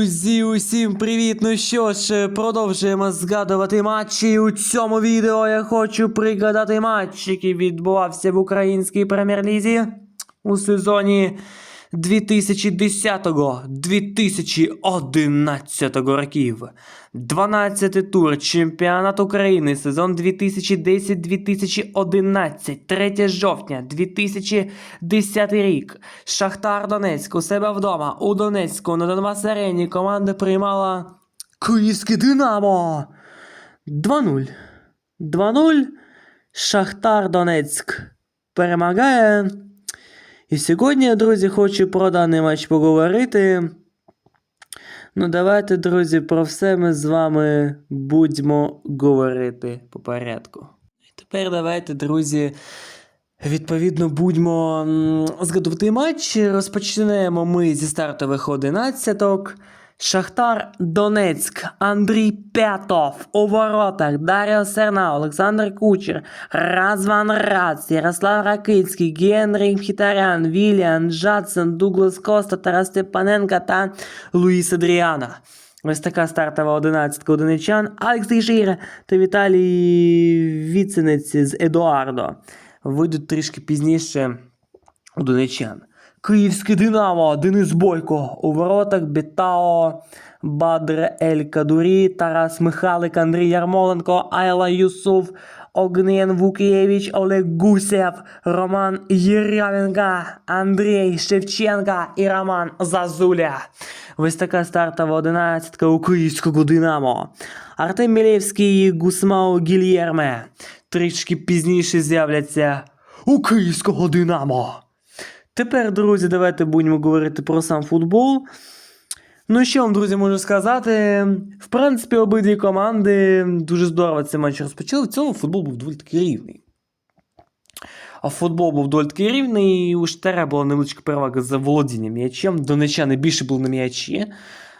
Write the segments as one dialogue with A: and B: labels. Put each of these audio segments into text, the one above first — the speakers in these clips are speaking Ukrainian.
A: Друзі, усім привіт! Ну що ж, продовжуємо згадувати матчі. У цьому відео я хочу пригадати матч, який відбувався в українській прем'єр-лізі у сезоні 2010-2011 років. 12 тур чемпіонат України, сезон 2010-2011, 3 жовтня 2010 рік. Шахтар Донецьк у себе вдома. У Донецьку на Донбас Арені команда приймала Київське Динамо. 2-0. 2-0. Шахтар Донецьк перемагає. І сьогодні, друзі, хочу про даний матч поговорити. Ну, давайте, друзі, про все ми з вами будемо говорити по порядку. І тепер давайте, друзі, відповідно, будьмо згадувати матч. Розпочнемо ми зі стартових одинадцяток. Шахтар Донецьк, Андрій Пятов у воротах, Дар'я Серна, Олександр Кучер, Разван Рац, Ярослав Ракицький, Генрій Мхітарян, Віліан, Жадсен, Дуглас Коста, Тарас Степаненко та Луїс Адріана. Ось така стартова одинадцятка одиничан. Алекс Тейшейра та Віталій Віценець з Едуардо. Вийдуть трішки пізніше у донечан. Київське Динамо, Денис Бойко. У воротах Бітао, Бадр Ель Кадурі, Тарас Михалик, Андрій Ярмоленко, Айла Юсуф, Огнєн Вукієвич, Олег Гусєв, Роман Єряменко, Андрій Шевченка і Роман Зазуля. Ось така стартова одинадцятка у київського Динамо. Артем Мілєвський і Гусмау Гільєрме трішки пізніше з'являться у київського Динамо. Тепер, друзі, давайте будемо говорити про сам футбол. Ну, що вам, друзі, можу сказати? В принципі, обидві команди дуже здорово цей матч розпочали. В цілому футбол був доволі таки рівний. А футбол був доволі таки рівний, і у Штера була невеличка перевага за володінням м'ячем. Донечани більше були на м'ячі,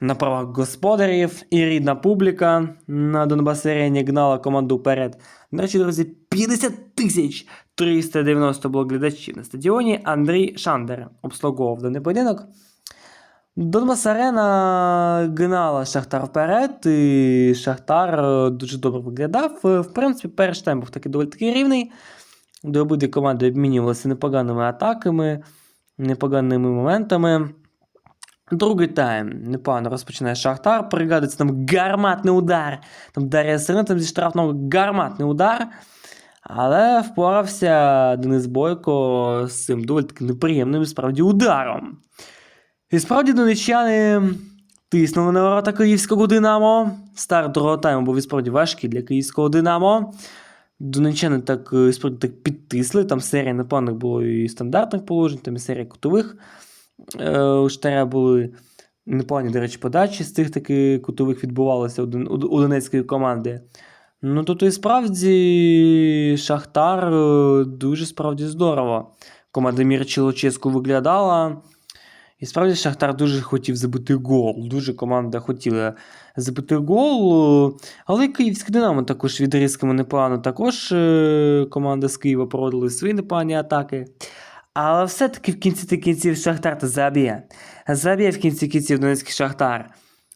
A: на правах господарів, і рідна публіка на Донбас Арені гнала команду вперед. До речі, друзі, 50 тисяч 390 було глядачів на стадіоні. Андрій Шандер обслуговував даний поєдинок. Донбас Арена гнала Шахтар вперед, і Шахтар е, дуже добре виглядав. Е, В принципі, перший тайм був такий доволі таки рівний. Де обидві команди обмінювалися непоганими атаками, непоганими моментами. Другий тайм непогано розпочинає Шахтар. Пригадується там гарматний удар. Там Дар'я Сирина там зі штрафного гарматний удар. Але впорався Денис Бойко з цим доволі таки неприємним справді ударом. І справді донечани тиснули на ворота київського Динамо. Старт другого тайму був і справді важкий для київського Динамо. Донечани так, справді так підтисли. Там серія непоганих було і стандартних положень, там і серія кутових. Е, У Штаря були непогані, до речі, подачі з цих таки кутових відбувалося у Донецької команди. Ну, тут і справді Шахтар е, дуже справді здорово. Команда Мірчі Луческу виглядала. І справді Шахтар дуже хотів забити гол. Дуже команда хотіла забити гол. Але Київське Динамо також відрізками непогано. Також е, команда з Києва проводили свої непогані атаки. Але все-таки в кінці кінців Шахтар та заб'є. Заб'є в кінці кінців Донецький Шахтар.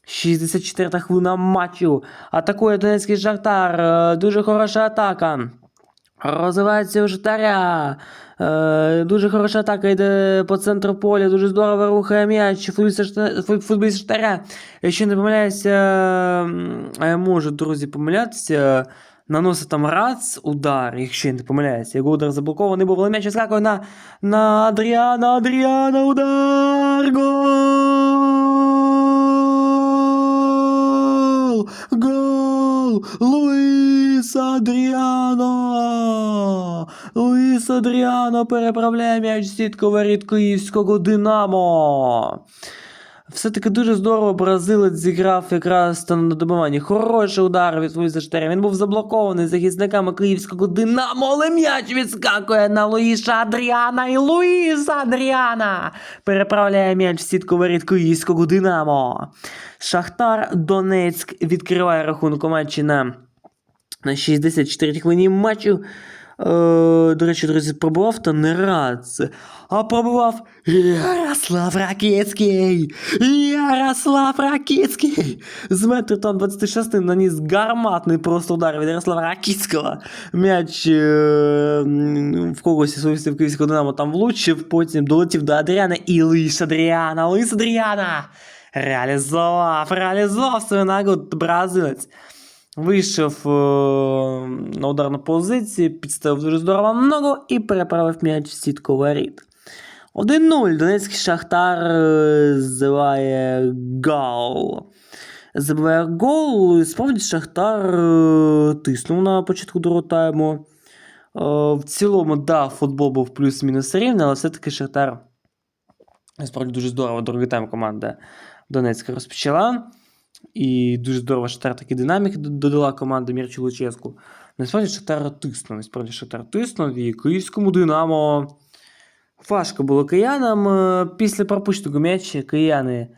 A: 64 хвилина матчу. Атакує Донецький Шахтар. Е, Дуже хороша атака. Розвивається у Шахтаря. Е, дуже хороша атака йде по центру поля. Дуже здорово рухає м'яч. Футболіст фу- Якщо не помиляюся, я можу, друзі, помилятися. Наносить там рац удар, якщо я не помиляюся. Його удар заблокований був, але м'яч вискакує на, на Адріана, Адріана, удар! Гол! Луїс Адріано! Луїс Адріано переправляє м'яч воріт київського Динамо. Все-таки дуже здорово бразилець зіграв якраз там на добиванні. Хороший удар від Луїса Штаря. Він був заблокований захисниками київського Динамо, але м'яч відскакує на Луїса Адріана. І Луїс Адріана переправляє м'яч в сітку воріт київського Динамо. Шахтар Донецьк відкриває рахунок матчі на, на 64 хвилині матчу. Е, до речі, друзі, пробував та не раз. А пробував Ярослав Ракицький! Ярослав Ракицький! З метру там 26 наніс гарматний просто удар від Ярослава Ракицького. М'яч е, м, в когось із совісті в Київського Динамо там влучив, потім долетів до Адріана і лиш Адріана, лиш Адріана! Реалізував, реалізував свою нагоду бразилець. Вийшов е, на ударну позицію, підставив дуже здорово ногу і переправив м'яч в сітку воріт. 1-0. Донецький Шахтар е, забиває гол. Забиває гол. Справді Шахтар е, тиснув на початку другого тайму. В цілому, да, футбол був плюс-мінус рівний, але все-таки Шахтар Насправді дуже здорово другий тайм команда Донецька розпочала. І дуже здорово Шахтар таки динаміки додала команда Мірчу Луческу. Насправді Шахтар тиснув. Насправді Шахтар тиснув і київському Динамо. Важко було киянам. Е, Після пропущеного м'яча кияни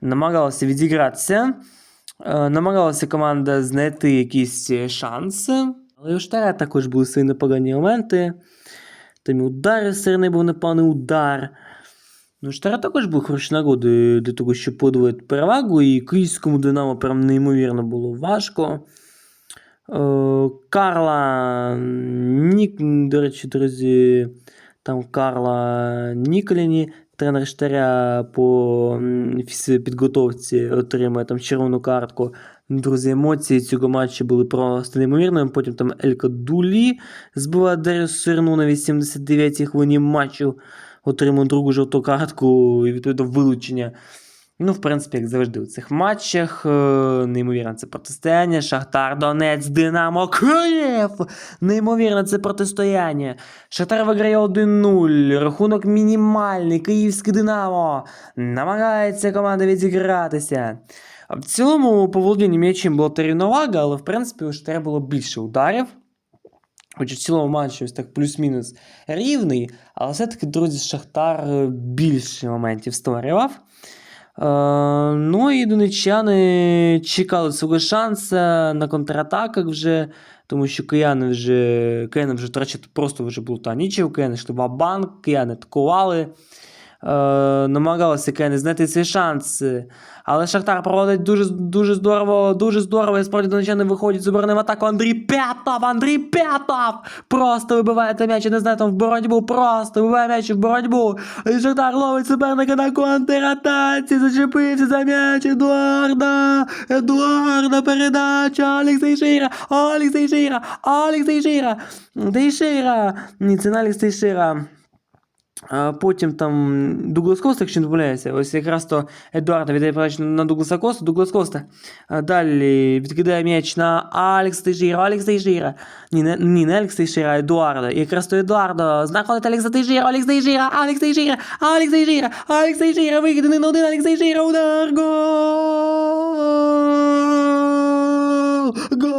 A: намагалися відігратися. Е, Намагалася команда знайти якісь шанси. Але у Шахтаря також були свої непогані моменти. Там і удари середний був непоганий удар. Ну, Штара також був хороші нагоди для того, щоб подвоїти перевагу, і київському Динамо прям неймовірно було важко. Е, Карла Нік, до речі, друзі, там Карла Ніколіні, тренер Штаря по підготовці отримує там червону картку. Друзі, емоції цього матчу були просто неймовірними. Потім там Елька Дулі збила Дерю Сирну на 89-й хвилині матчу отримав другу жовту картку і відповідно вилучення. Ну, в принципі, як завжди у цих матчах. е, Неймовірно, це протистояння. Шахтар, Донець, Динамо, Київ! Неймовірно, це протистояння. Шахтар виграє 1-0. Рахунок мінімальний. Київське Динамо. Намагається команда відігратися. В цілому, по володінню м'ячем була та рівновага, але в принципі у Шахтаря було більше ударів. Хоч в цілому матчі ось так плюс-мінус рівний, але все-таки, друзі, Шахтар е, більше моментів створював. Е, ну і донеччани чекали свого шансу на контратаках вже, тому що кияни вже, кияни вже втрачати просто вже було та нічого, кияни йшли в кияни атакували. Е, намагалися кияни знайти цей шанс. Але Шахтар проводить дуже, дуже здорово, дуже здорово. І справді донеччани виходять з оборони в атаку. Андрій П'ятов! Андрій П'ятов! Просто вибиває цей м'яч, не знаю, там в боротьбу, просто вибиває м'яч в боротьбу. І Шахтар ловить суперника на контратаці, зачепився за м'яч Едуарда! Едуарда передача! Олексій Шира! Олексій Шира! Олексій Шира! Тейшира! Ні, це не Олексій Шира. А потім там Дуглас Коста, якщо не помиляюся, ось якраз то Едуарда віддає передачу на Дугласа Коста, Дуглас Коста. Далі відкидає м'яч на Алекс Тейшира, Алекс Тейшира. Ні, не, ні, не Алекс Тейшира, а Едуарда. І якраз то Едуарда знаходить Алекса Тейшира, Алекс Тейшира, Алекс Тейшира, Алекс Тейшира, Алекс Тейшира, вихід на один, Алекс Тейшира, удар, гол! Гол!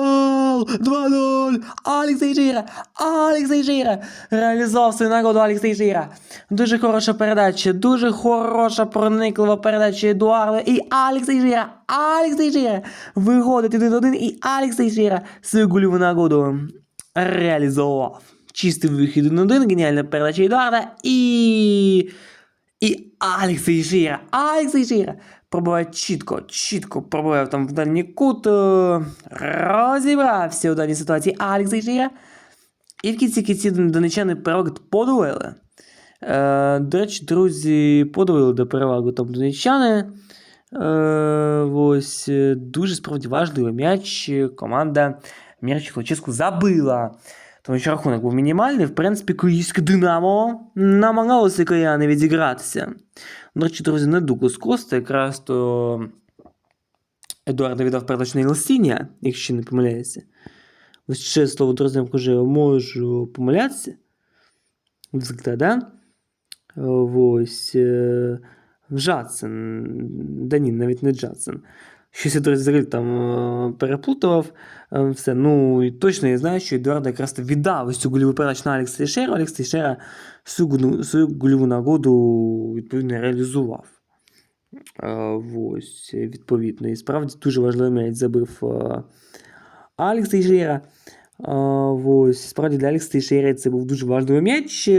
A: 2-0! Алекс Тейшира, Алекс Тейшира, реалізував свою нагоду Алекс Тейшира. Дуже хороша передача, дуже хороша прониклива передача Едуарда і Алекс Тейшира, Алекс Тейшира виходить один один і Алекс Тейшира свою гольову нагоду реалізував. Чистий вихід один один, геніальна передача Едуарда і... І Алекс Тейшира, Алекс Тейшира пробиває чітко, чітко пробиває там в дальній кут, е, розібрався у даній ситуації Алекс Тейшира. І в кінці кінці донечани перевагу подвоїли. Е, до речі, друзі, подвоїли до перевагу там донечани. Е, ось е, дуже справді важливий м'яч. Команда Мірчі Хлоческу забила. Тому що рахунок був мінімальний. В принципі, київське Динамо намагалося кияни відігратися. До речі, друзі, не Дуглас Коста, якраз то Едуарда віддав передачу на якщо не помиляюся. Ось ще слово друзі, кажу, можу помилятися. Взагалі, да? Ось. е, Джадсен. Да ні, навіть не Джадсен. Щось я друзі, там е, переплутував. е, Все. Ну, і точно я знаю, що Едуарда якраз віддав ось цю гольову передачу на Алекса Тейшера. Алекс Тейшера свою, свою гольову нагоду відповідно реалізував. Е, Ось, відповідно. І справді дуже важливий м'яч забив Алекс Тейшера. Ось, справді для Алекса Тейшейра це був дуже важливий м'яч.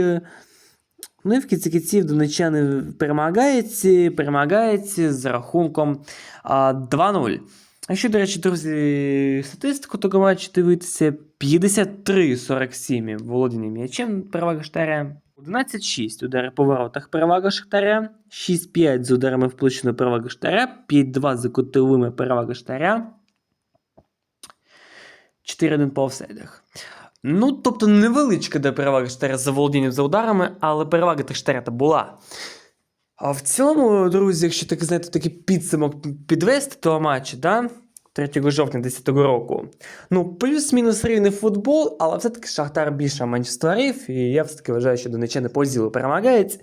A: Ну і в кінці кінців донечани перемагають, перемагають з рахунком а, 2-0. А що, до речі, друзі, статистику такого матчу дивитися 53-47 володіння м'ячем перевага Шахтаря. 11-6 удари по воротах перевага Шахтаря, 6-5 з ударами в площину перевага Шахтаря, 5-2 за кутовими перевага Шахтаря, 4-1 по офсайдах. Ну, тобто невеличка де перевага Шахтаря за володінням за ударами, але перевага та була. А в цілому, друзі, якщо так знаєте, такий підсумок підвести того матчу, да? 3 жовтня 2010 року. Ну, плюс-мінус рівний футбол, але все-таки Шахтар більше менш створив, і я все-таки вважаю, що донечани по зілу перемагають.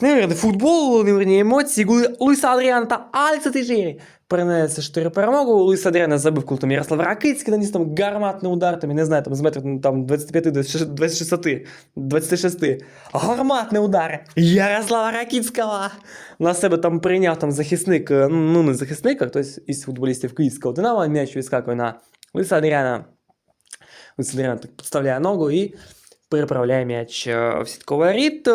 A: Неймовірний футбол, неймовірні емоції, голи Луїса Адріана та Алекса Тейжері принесли 4 перемогу. Луїс Адріана забив, коли там Ярослав Ракицький наніс там гарматний удар, там, я не знаю, там з метрів ну, там 25, 26, 26. Гарматний удар Ярослава Ракицького. На себе там прийняв там захисник, е, ну не захисник, а хтось із футболістів Київського Динамо, м'яч відскакує на Луїса Адріана. Луїс Адріана так підставляє ногу і переправляє м'яч е, в сітковий рід.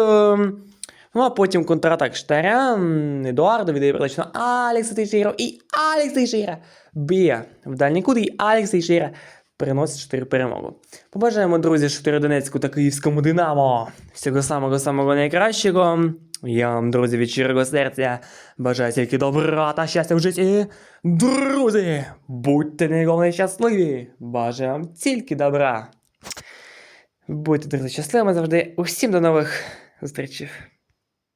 A: Ну, а потім контратак Штаря, Едуардо віддає передачу на Алекса Тейшейра, і Алекс Тейшейра б'є в дальній кут, і Алекс Тейшейра переносить 4 перемогу. Побажаємо, друзі, Шахтарю Донецьку та Київському Динамо. Всього самого-самого найкращого. Я вам, друзі, від щирого серця бажаю тільки добра та щастя в житті. Друзі, будьте найголовніше щасливі. Бажаю вам тільки добра. Будьте, друзі, щасливими завжди. Усім до нових зустрічей.